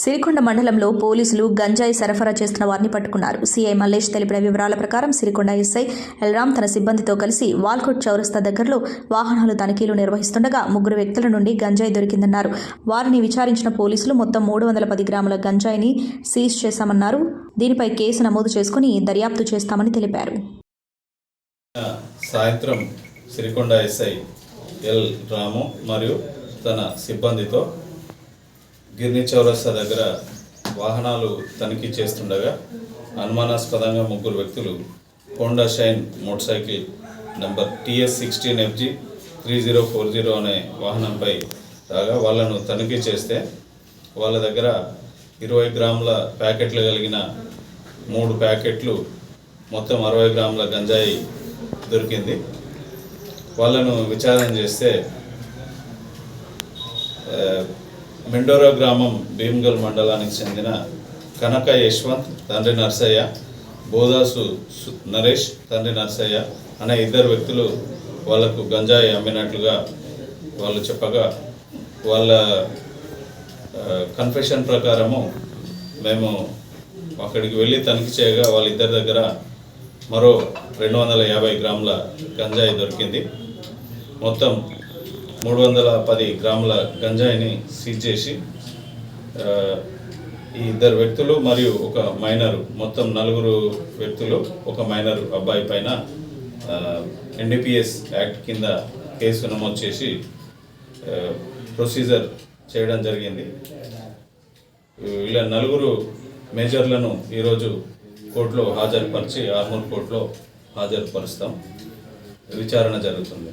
సిరికొండ మండలంలో పోలీసులు గంజాయి సరఫరా చేస్తున్న వారిని పట్టుకున్నారు. సీఐ మల్లేష్ తెలిపిన వివరాల ప్రకారం సిరికొండ ఎస్ఐ ఎల్రామ్ తన సిబ్బందితో కలిసి వాల్కోట్ చౌరస్తా దగ్గరలో వాహనాలు తనిఖీలు నిర్వహిస్తుండగా ముగ్గురు వ్యక్తుల నుండి గంజాయి దొరికిందన్నారు. వారిని విచారించిన పోలీసులు మొత్తం మూడు వందల పది గ్రాముల గంజాయిని సీజ్ చేశామన్నారు. దీనిపై కేసు నమోదు చేసుకుని దర్యాప్తు చేస్తామని తెలిపారు. సాయంత్రం సిరికొండ ఎస్ఐ ఎల్ రాము మరియు తన సిబ్బందితో గిర్ని చౌరస్తా దగ్గర వాహనాలు తనిఖీ చేస్తుండగా అనుమానాస్పదంగా ముగ్గురు వ్యక్తులు Honda Shine motorcycle number TS sixteen FG three zero four zero అనే వాహనంపై రాగా వాళ్ళను తనిఖీ చేస్తే వాళ్ళ దగ్గర ఇరవై గ్రాముల ప్యాకెట్లు కలిగిన మూడు ప్యాకెట్లు మొత్తం అరవై గ్రాముల గంజాయి దొరికింది. వాళ్ళను విచారణ చేస్తే మెండోరా గ్రామం భీమ్గల్ మండలానికి చెందిన కనక యశ్వంత్ తండ్రి నర్సయ్య బోదాసు నరేష్ తండ్రి నర్సయ్య అనే ఇద్దరు వ్యక్తులు వాళ్ళకు గంజాయి అమ్మినట్లుగా వాళ్ళు చెప్పగా వాళ్ళ కన్ఫెషన్ ప్రకారము మేము అక్కడికి వెళ్ళి తనిఖీ చేయగా వాళ్ళిద్దరి దగ్గర మరో రెండు వందల యాభై గ్రాముల గంజాయి దొరికింది. మొత్తం మూడు వందల పది గ్రాముల గంజాయిని సీజ్ చేసి ఈ ఇద్దరు వ్యక్తులు మరియు ఒక మైనరు మొత్తం నలుగురు వ్యక్తులు ఒక మైనర్ అబ్బాయి పైన ఎన్డీపీఎస్ యాక్ట్ కింద కేసు నమోదు చేసి ప్రొసీజర్ చేయడం జరిగింది. ఇలా నలుగురు మేజర్లను ఈరోజు కోర్టులో హాజరుపరిచి ఆర్మూర్ కోర్టులో హాజరుపరుస్తాం. విచారణ జరుగుతుంది.